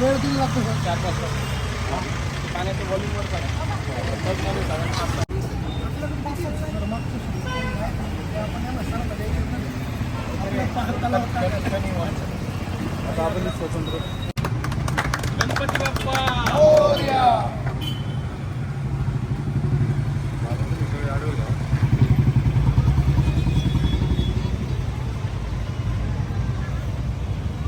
वेळ किती लागतो सर. चार पाच तास पाण्याच्या वॉल्यूमवर साधारण स्वतंत्र गणपती बाप्पा सर मागचं सुरू करूया. ते आपण यांना सांगता द्यायचं नाही. आपल्या पाहत तलावात टाकायचं. आता आपण स्वतंत्र गणपती बाप्पा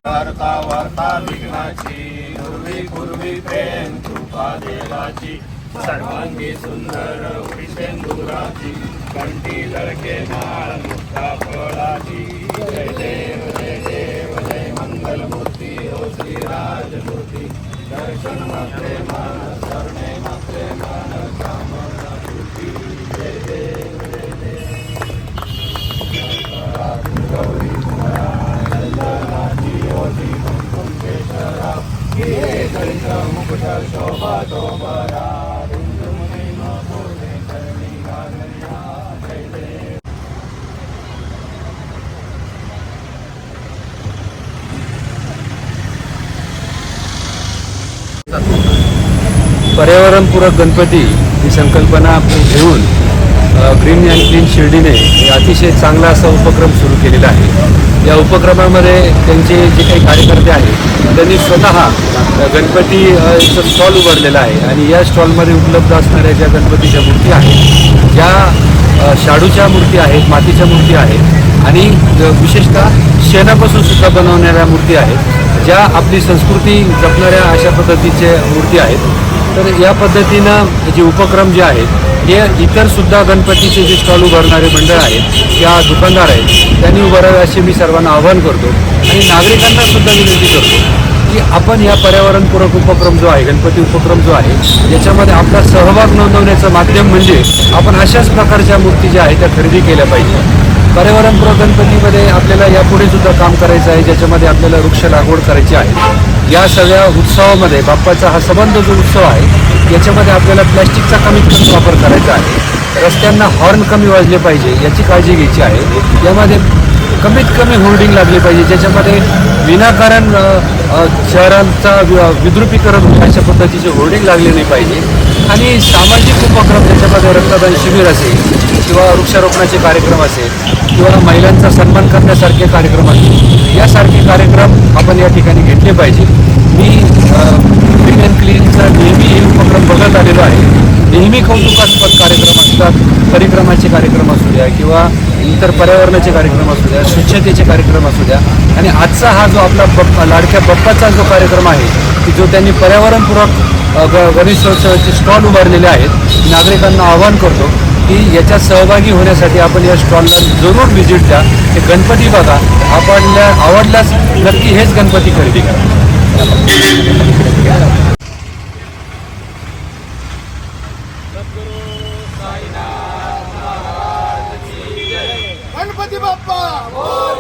वार्ता वार्ता विघ्नाची पूर्वी पूर्वी प्रेम कृपा देवाची सर्वांगी सुंदर उडिसेंदुराची कंठी लडके माळ मुक्ता फळाची. जय देव जय देव जय मंगल मूर्ती हो श्री राजमूर्ती. दर्शन मात्रे मान शरणे मात्रे मान पर्यावरणपूरक गणपती ही संकल्पना घेऊन ग्रीन अँड क्लीन शिर्डीने अतिशय चांगला असा उपक्रम सुरू केलेला आहे. या उपक्रमामध्ये त्यांचे जे काही कार्यकर्ते आहेत त्यांनी स्वतः गणपतीचं गणपती स्टॉल उभारलेला आहे आणि या स्टॉलमध्ये उपलब्ध असणाऱ्या ज्या गणपतीच्या मूर्ती आहेत ज्या शाडूच्या मूर्ती आहेत मातीच्या मूर्ती आहेत आणि विशेषतः शेणापासून सुद्धा बनवणाऱ्या मूर्ती आहेत ज्या आपली संस्कृती जपणाऱ्या अशा पद्धतीच्या मूर्ती आहेत. तर या पद्धतीनं जे उपक्रम जे आहेत हे इतर सुद्धा गणपतीचे जे स्टॉल उभारणारे मंडळ आहेत या दुकानदार आहेत त्यांनी उभारावे असे मी सर्वांना आवाहन करतो. आणि नागरिकांना सुद्धा विनंती करतो की आपण या पर्यावरणपूरक उपक्रम जो आहे गणपती उपक्रम जो आहे याच्यामध्ये आपला सहभाग नोंदवण्याचं माध्यम म्हणजे आपण अशाच प्रकारच्या मूर्ती ज्या आहेत त्या खरेदी केल्या पाहिजे पर्यावरणपूरक गणपतीमध्ये आपल्याला यापुढे सुद्धा काम करायचं आहे ज्याच्यामध्ये आपल्याला वृक्ष लागवड करायची आहे. या सगळ्या उत्सवामध्ये बाप्पाचा हा संबंध जो उत्सव आहे याच्यामध्ये आपल्याला प्लॅस्टिकचा कमीत कमी वापर करायचा आहे. रस्त्यांना हॉर्न कमी वाजले पाहिजे याची काळजी घ्यायची आहे. यामध्ये कमीत कमी होर्डिंग लागली पाहिजे ज्याच्यामध्ये विनाकारण शहरांचा वि- विद्रुपीकरण अशा पद्धतीचे होर्डिंग लागले नाही पाहिजे. आणि सामाजिक उपक्रम त्याच्यामध्ये रक्तदान शिबिर असेल किंवा वृक्षारोपणाचे कार्यक्रम असेल किंवा महिलांचा सन्मान करण्यासारखे कार्यक्रम असतील यासारखे कार्यक्रम आपण या ठिकाणी घेतले पाहिजे मी क्लीन अँड क्लीनचा नेहमी हे उपक्रम बघत आलेलो आहे अनेक कौतुकास्पद कार्यक्रम असतात परिक्रमाचे कार्यक्रम असू द्या किंवा इतर पर्यावरणाचे कार्यक्रम असू द्या स्वच्छतेचे कार्यक्रम असू द्या. आणि आजचा हा जो आपला बप्पा लाडक्या बप्पाचा जो कार्यक्रम आहे की जो त्यांनी पर्यावरणपूरक ग- गणेशोत्सवाचे स्टॉल उभारलेले आहेत नागरिकांना आवाहन करतो की याच्यात सहभागी होण्यासाठी आपण या स्टॉलला जरूर व्हिजिट द्या. हे गणपती बघा आपल्या आवडल्यास नक्की हेच गणपती खरेदी करा. गणपती बाप्पा